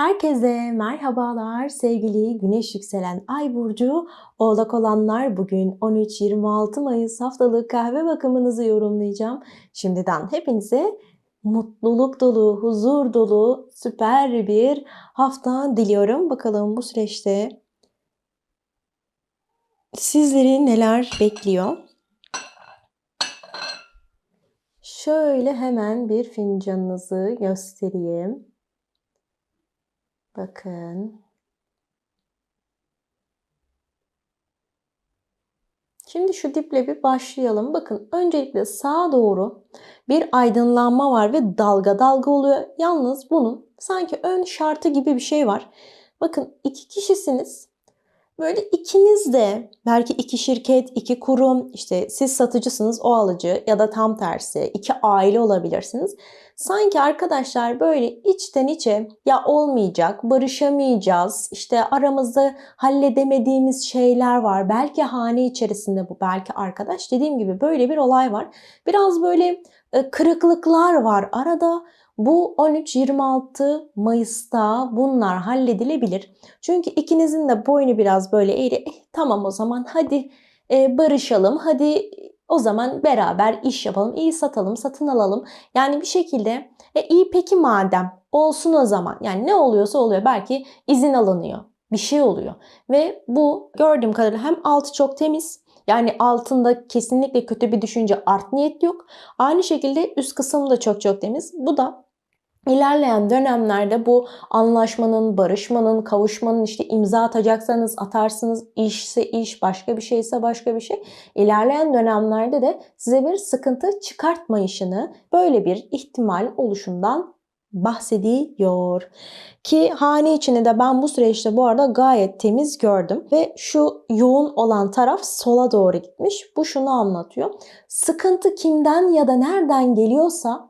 Herkese merhabalar sevgili güneş yükselen ay burcu oğlak olanlar bugün 13-26 Mayıs haftalık kahve bakımınızı yorumlayacağım. Şimdiden hepinize mutluluk dolu, huzur dolu, süper bir hafta diliyorum. Bakalım bu süreçte sizleri neler bekliyor? Şöyle hemen bir fincanınızı göstereyim. Bakın. Şimdi şu diple bir başlayalım. Bakın öncelikle sağa doğru bir aydınlanma var ve dalga dalga oluyor. Yalnız bunun sanki ön şartı gibi bir şey var. Bakın iki kişisiniz. Böyle ikiniz de belki iki şirket, iki kurum, işte siz satıcısınız, o alıcı ya da tam tersi iki aile olabilirsiniz. Sanki arkadaşlar böyle içten içe ya olmayacak, barışamayacağız, işte aramızda halledemediğimiz şeyler var. Belki hane içerisinde bu, belki arkadaş. Dediğim gibi böyle bir olay var. Biraz böyle e, kırıklıklar var arada. Bu 13-26 Mayıs'ta bunlar halledilebilir. Çünkü ikinizin de boynu biraz böyle eğri. Eh, tamam o zaman hadi e, barışalım. Hadi o zaman beraber iş yapalım, iyi satalım, satın alalım. Yani bir şekilde e iyi peki madem olsun o zaman. Yani ne oluyorsa oluyor. Belki izin alınıyor. Bir şey oluyor. Ve bu gördüğüm kadarıyla hem altı çok temiz yani altında kesinlikle kötü bir düşünce art niyet yok. Aynı şekilde üst kısım da çok çok temiz. Bu da İlerleyen dönemlerde bu anlaşmanın, barışmanın, kavuşmanın işte imza atacaksanız atarsınız, işse iş, başka bir şeyse başka bir şey. İlerleyen dönemlerde de size bir sıkıntı çıkartmayışını böyle bir ihtimal oluşundan bahsediyor. Ki hane içini de ben bu süreçte bu arada gayet temiz gördüm. Ve şu yoğun olan taraf sola doğru gitmiş. Bu şunu anlatıyor. Sıkıntı kimden ya da nereden geliyorsa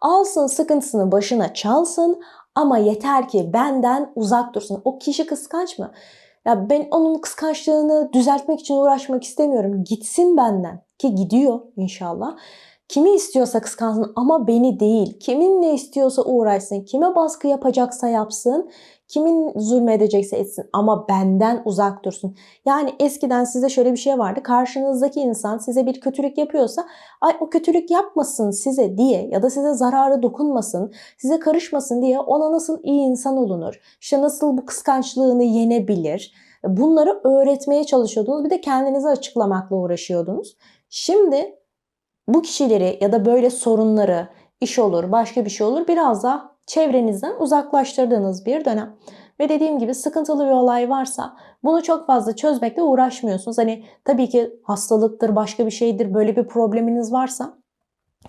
Alsın sıkıntısını başına çalsın ama yeter ki benden uzak dursun. O kişi kıskanç mı? Ya ben onun kıskançlığını düzeltmek için uğraşmak istemiyorum. Gitsin benden. Ki gidiyor inşallah. Kimi istiyorsa kıskansın ama beni değil. Kimin ne istiyorsa uğraşsın. Kime baskı yapacaksa yapsın. Kimin zulmedecekse etsin ama benden uzak dursun. Yani eskiden size şöyle bir şey vardı. Karşınızdaki insan size bir kötülük yapıyorsa ay o kötülük yapmasın size diye ya da size zararı dokunmasın, size karışmasın diye ona nasıl iyi insan olunur? İşte nasıl bu kıskançlığını yenebilir? Bunları öğretmeye çalışıyordunuz. Bir de kendinizi açıklamakla uğraşıyordunuz. Şimdi bu kişileri ya da böyle sorunları, iş olur, başka bir şey olur biraz daha çevrenizden uzaklaştırdığınız bir dönem. Ve dediğim gibi sıkıntılı bir olay varsa bunu çok fazla çözmekle uğraşmıyorsunuz. Hani tabii ki hastalıktır, başka bir şeydir, böyle bir probleminiz varsa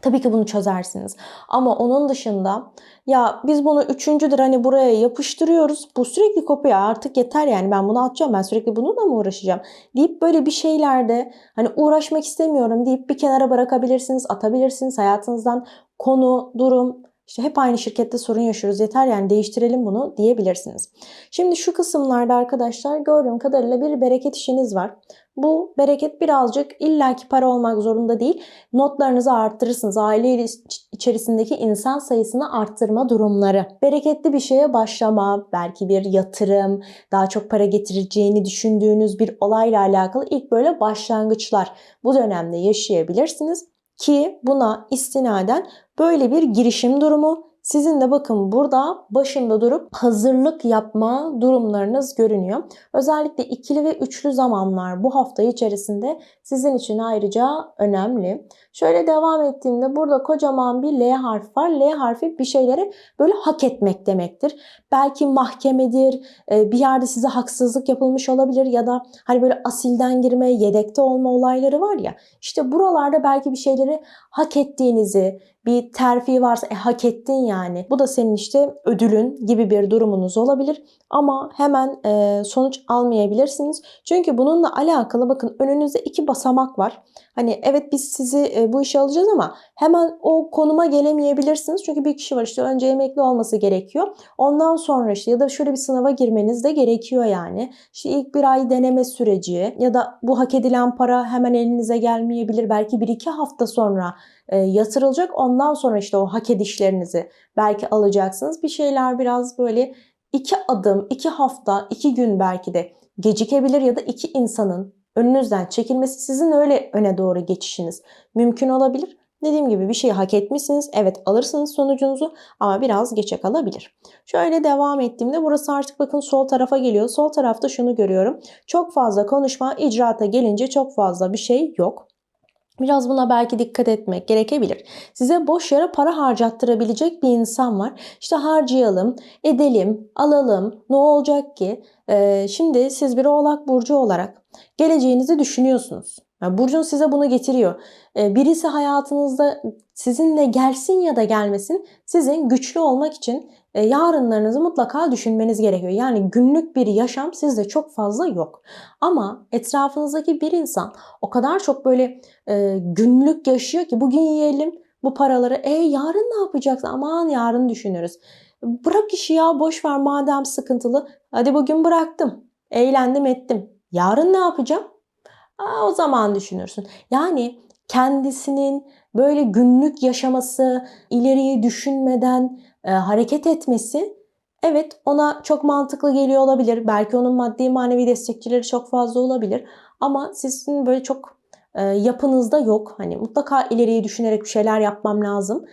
Tabii ki bunu çözersiniz. Ama onun dışında ya biz bunu üçüncüdür hani buraya yapıştırıyoruz. Bu sürekli kopuyor artık yeter yani ben bunu atacağım ben sürekli bununla mı uğraşacağım deyip böyle bir şeylerde hani uğraşmak istemiyorum deyip bir kenara bırakabilirsiniz atabilirsiniz hayatınızdan konu, durum, işte hep aynı şirkette sorun yaşıyoruz yeter yani değiştirelim bunu diyebilirsiniz. Şimdi şu kısımlarda arkadaşlar gördüğüm kadarıyla bir bereket işiniz var. Bu bereket birazcık illaki para olmak zorunda değil. Notlarınızı arttırırsınız. Aile içerisindeki insan sayısını arttırma durumları. Bereketli bir şeye başlama, belki bir yatırım, daha çok para getireceğini düşündüğünüz bir olayla alakalı ilk böyle başlangıçlar bu dönemde yaşayabilirsiniz. Ki buna istinaden böyle bir girişim durumu sizin de bakın burada başında durup hazırlık yapma durumlarınız görünüyor. Özellikle ikili ve üçlü zamanlar bu hafta içerisinde sizin için ayrıca önemli. Şöyle devam ettiğimde burada kocaman bir L harfi var. L harfi bir şeyleri böyle hak etmek demektir. Belki mahkemedir, e, bir yerde size haksızlık yapılmış olabilir ya da hani böyle asilden girme, yedekte olma olayları var ya. İşte buralarda belki bir şeyleri hak ettiğinizi, bir terfi varsa e, hak ettin yani. Bu da senin işte ödülün gibi bir durumunuz olabilir. Ama hemen e, sonuç almayabilirsiniz. Çünkü bununla alakalı bakın önünüzde iki basamak var. Hani evet biz sizi e, bu işe alacağız ama hemen o konuma gelemeyebilirsiniz. Çünkü bir kişi var işte önce emekli olması gerekiyor. Ondan sonra işte ya da şöyle bir sınava girmeniz de gerekiyor yani. İşte ilk bir ay deneme süreci ya da bu hak edilen para hemen elinize gelmeyebilir. Belki bir iki hafta sonra e, yatırılacak. Ondan sonra işte o hak edişlerinizi belki alacaksınız. Bir şeyler biraz böyle iki adım, iki hafta, iki gün belki de gecikebilir ya da iki insanın önünüzden çekilmesi sizin öyle öne doğru geçişiniz mümkün olabilir. Dediğim gibi bir şeyi hak etmişsiniz. Evet alırsınız sonucunuzu ama biraz geçe kalabilir. Şöyle devam ettiğimde burası artık bakın sol tarafa geliyor. Sol tarafta şunu görüyorum. Çok fazla konuşma icraata gelince çok fazla bir şey yok. Biraz buna belki dikkat etmek gerekebilir. Size boş yere para harcattırabilecek bir insan var. İşte harcayalım, edelim, alalım. Ne olacak ki? Ee, şimdi siz bir oğlak burcu olarak geleceğinizi düşünüyorsunuz. Yani Burcun size bunu getiriyor. Ee, birisi hayatınızda sizinle gelsin ya da gelmesin sizin güçlü olmak için yarınlarınızı mutlaka düşünmeniz gerekiyor. Yani günlük bir yaşam sizde çok fazla yok. Ama etrafınızdaki bir insan o kadar çok böyle e, günlük yaşıyor ki bugün yiyelim bu paraları. E yarın ne yapacaksın? Aman yarın düşünürüz. Bırak işi ya boş ver madem sıkıntılı. Hadi bugün bıraktım. Eğlendim ettim. Yarın ne yapacağım? Aa, o zaman düşünürsün. Yani kendisinin böyle günlük yaşaması, ileriyi düşünmeden e, hareket etmesi evet ona çok mantıklı geliyor olabilir. Belki onun maddi manevi destekçileri çok fazla olabilir. Ama sizin böyle çok e, yapınızda yok. Hani mutlaka ileriyi düşünerek bir şeyler yapmam lazım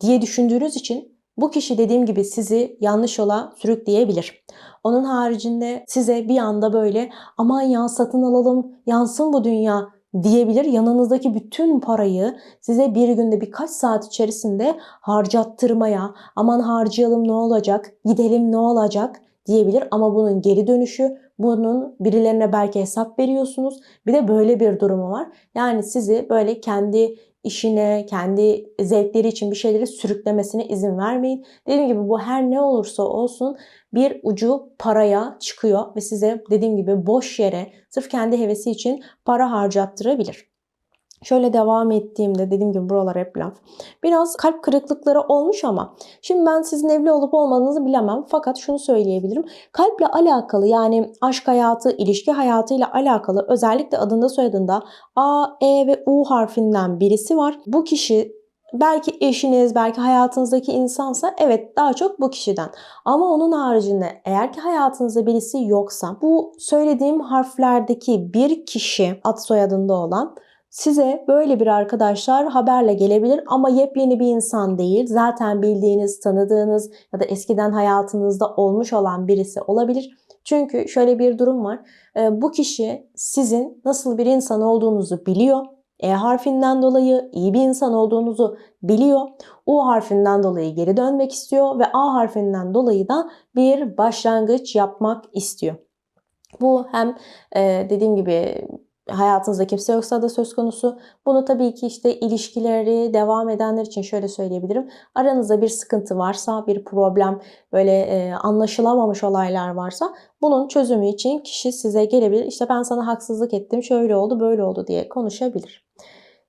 diye düşündüğünüz için bu kişi dediğim gibi sizi yanlış yola sürükleyebilir. Onun haricinde size bir anda böyle aman ya satın alalım yansın bu dünya diyebilir. Yanınızdaki bütün parayı size bir günde birkaç saat içerisinde harcattırmaya aman harcayalım ne olacak gidelim ne olacak diyebilir. Ama bunun geri dönüşü bunun birilerine belki hesap veriyorsunuz. Bir de böyle bir durumu var. Yani sizi böyle kendi işine, kendi zevkleri için bir şeyleri sürüklemesine izin vermeyin. Dediğim gibi bu her ne olursa olsun bir ucu paraya çıkıyor ve size dediğim gibi boş yere sırf kendi hevesi için para harcattırabilir. Şöyle devam ettiğimde dediğim gibi buralar hep laf. Biraz kalp kırıklıkları olmuş ama şimdi ben sizin evli olup olmadığınızı bilemem. Fakat şunu söyleyebilirim. Kalple alakalı yani aşk hayatı, ilişki hayatıyla alakalı özellikle adında soyadında A, E ve U harfinden birisi var. Bu kişi belki eşiniz, belki hayatınızdaki insansa evet daha çok bu kişiden. Ama onun haricinde eğer ki hayatınızda birisi yoksa bu söylediğim harflerdeki bir kişi ad soyadında olan Size böyle bir arkadaşlar haberle gelebilir ama yepyeni bir insan değil. Zaten bildiğiniz, tanıdığınız ya da eskiden hayatınızda olmuş olan birisi olabilir. Çünkü şöyle bir durum var. Ee, bu kişi sizin nasıl bir insan olduğunuzu biliyor. E harfinden dolayı iyi bir insan olduğunuzu biliyor. U harfinden dolayı geri dönmek istiyor ve A harfinden dolayı da bir başlangıç yapmak istiyor. Bu hem e, dediğim gibi hayatınızda kimse yoksa da söz konusu. Bunu tabii ki işte ilişkileri devam edenler için şöyle söyleyebilirim. Aranızda bir sıkıntı varsa, bir problem, böyle e, anlaşılamamış olaylar varsa bunun çözümü için kişi size gelebilir. İşte ben sana haksızlık ettim, şöyle oldu, böyle oldu diye konuşabilir.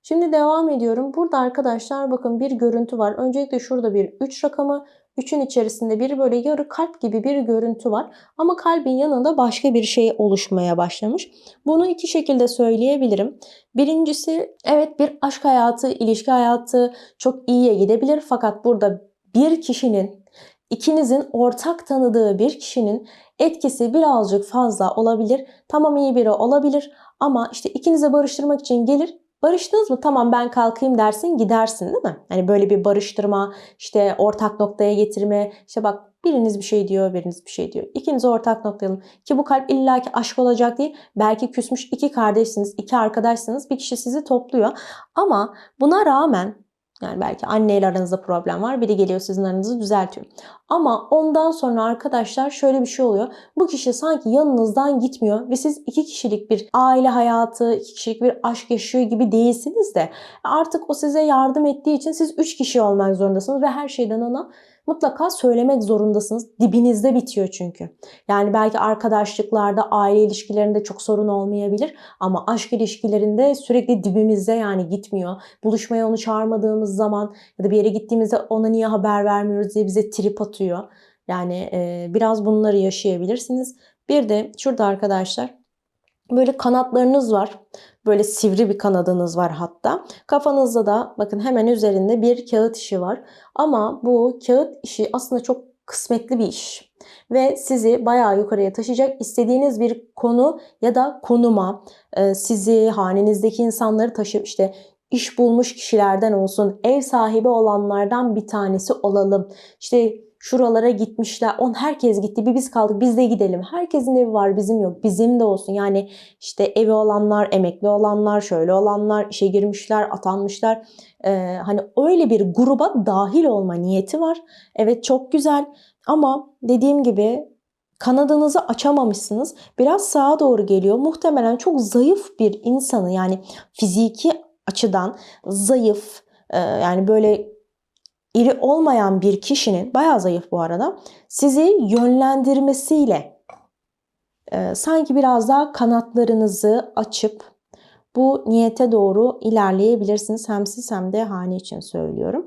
Şimdi devam ediyorum. Burada arkadaşlar bakın bir görüntü var. Öncelikle şurada bir 3 rakamı, 3'ün içerisinde bir böyle yarı kalp gibi bir görüntü var. Ama kalbin yanında başka bir şey oluşmaya başlamış. Bunu iki şekilde söyleyebilirim. Birincisi evet bir aşk hayatı, ilişki hayatı çok iyiye gidebilir. Fakat burada bir kişinin ikinizin ortak tanıdığı bir kişinin etkisi birazcık fazla olabilir. Tamam iyi biri olabilir ama işte ikinize barıştırmak için gelir Barıştınız mı? Tamam ben kalkayım dersin gidersin değil mi? Hani böyle bir barıştırma, işte ortak noktaya getirme. İşte bak biriniz bir şey diyor, biriniz bir şey diyor. İkiniz ortak noktalayalım. Ki bu kalp illaki aşk olacak değil. Belki küsmüş iki kardeşsiniz, iki arkadaşsınız. Bir kişi sizi topluyor. Ama buna rağmen yani belki anneyle aranızda problem var. Biri geliyor sizin aranızı düzeltiyor. Ama ondan sonra arkadaşlar şöyle bir şey oluyor. Bu kişi sanki yanınızdan gitmiyor ve siz iki kişilik bir aile hayatı, iki kişilik bir aşk yaşıyor gibi değilsiniz de artık o size yardım ettiği için siz üç kişi olmak zorundasınız ve her şeyden ona mutlaka söylemek zorundasınız. Dibinizde bitiyor çünkü. Yani belki arkadaşlıklarda, aile ilişkilerinde çok sorun olmayabilir ama aşk ilişkilerinde sürekli dibimizde yani gitmiyor. Buluşmaya onu çağırmadığımız zaman ya da bir yere gittiğimizde ona niye haber vermiyoruz diye bize trip atıyor. Yani e, biraz bunları yaşayabilirsiniz. Bir de şurada arkadaşlar böyle kanatlarınız var. Böyle sivri bir kanadınız var hatta. Kafanızda da bakın hemen üzerinde bir kağıt işi var. Ama bu kağıt işi aslında çok kısmetli bir iş. ve sizi bayağı yukarıya taşıyacak istediğiniz bir konu ya da konuma e, sizi hanenizdeki insanları taşıp işte iş bulmuş kişilerden olsun, ev sahibi olanlardan bir tanesi olalım. İşte şuralara gitmişler. On herkes gitti. Bir biz kaldık. Biz de gidelim. Herkesin evi var, bizim yok. Bizim de olsun. Yani işte evi olanlar, emekli olanlar, şöyle olanlar, işe girmişler, atanmışlar. Ee, hani öyle bir gruba dahil olma niyeti var. Evet çok güzel. Ama dediğim gibi kanadınızı açamamışsınız. Biraz sağa doğru geliyor. Muhtemelen çok zayıf bir insanı yani fiziki açıdan zayıf e, yani böyle iri olmayan bir kişinin bayağı zayıf bu arada sizi yönlendirmesiyle e, sanki biraz daha kanatlarınızı açıp bu niyete doğru ilerleyebilirsiniz. Hem siz hem de hane için söylüyorum.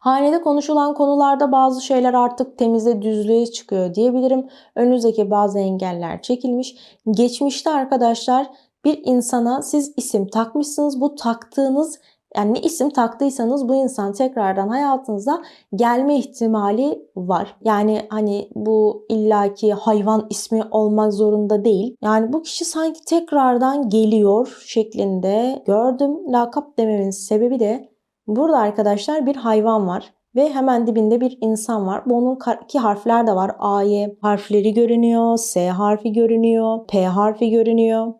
Hanede konuşulan konularda bazı şeyler artık temize düzlüğe çıkıyor diyebilirim. Önünüzdeki bazı engeller çekilmiş. Geçmişte arkadaşlar bir insana siz isim takmışsınız. Bu taktığınız yani ne isim taktıysanız bu insan tekrardan hayatınıza gelme ihtimali var. Yani hani bu illaki hayvan ismi olmak zorunda değil. Yani bu kişi sanki tekrardan geliyor şeklinde gördüm. Lakap dememin sebebi de burada arkadaşlar bir hayvan var ve hemen dibinde bir insan var. Bunun iki harfler de var. A'ye harfleri görünüyor, S harfi görünüyor, P harfi görünüyor.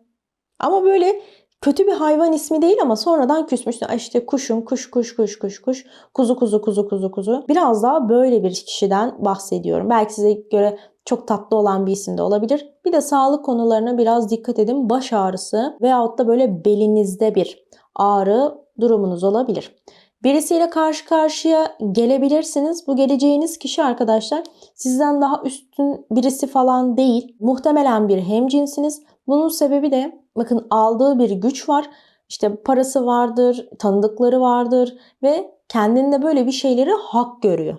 Ama böyle kötü bir hayvan ismi değil ama sonradan küsmüş. İşte kuşum, kuş, kuş, kuş, kuş, kuş, kuzu, kuzu, kuzu, kuzu, kuzu. Biraz daha böyle bir kişiden bahsediyorum. Belki size göre çok tatlı olan bir isim de olabilir. Bir de sağlık konularına biraz dikkat edin. Baş ağrısı veyahut da böyle belinizde bir ağrı durumunuz olabilir. Birisiyle karşı karşıya gelebilirsiniz. Bu geleceğiniz kişi arkadaşlar sizden daha üstün birisi falan değil. Muhtemelen bir hemcinsiniz. Bunun sebebi de bakın aldığı bir güç var. İşte parası vardır, tanıdıkları vardır ve kendinde böyle bir şeyleri hak görüyor.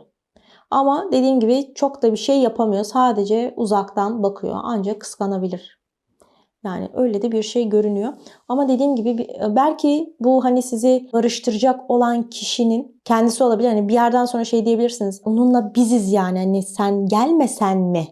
Ama dediğim gibi çok da bir şey yapamıyor. Sadece uzaktan bakıyor. Ancak kıskanabilir. Yani öyle de bir şey görünüyor. Ama dediğim gibi belki bu hani sizi barıştıracak olan kişinin kendisi olabilir. Hani bir yerden sonra şey diyebilirsiniz. Onunla biziz yani. Hani sen gelmesen mi?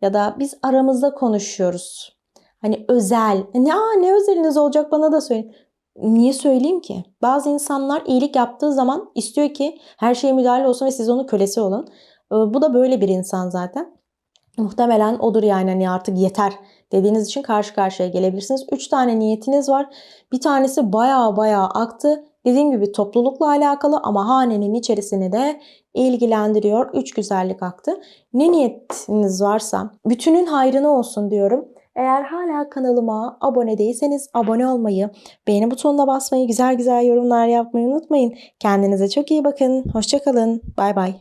Ya da biz aramızda konuşuyoruz. Hani özel. Ne, aa, ne özeliniz olacak bana da söyleyin. Niye söyleyeyim ki? Bazı insanlar iyilik yaptığı zaman istiyor ki her şeye müdahale olsun ve siz onun kölesi olun. Bu da böyle bir insan zaten. Muhtemelen odur yani hani artık yeter dediğiniz için karşı karşıya gelebilirsiniz. 3 tane niyetiniz var. Bir tanesi baya baya aktı. Dediğim gibi toplulukla alakalı ama hanenin içerisini de ilgilendiriyor. 3 güzellik aktı. Ne niyetiniz varsa bütünün hayrına olsun diyorum. Eğer hala kanalıma abone değilseniz abone olmayı, beğeni butonuna basmayı, güzel güzel yorumlar yapmayı unutmayın. Kendinize çok iyi bakın. Hoşçakalın. Bay bay.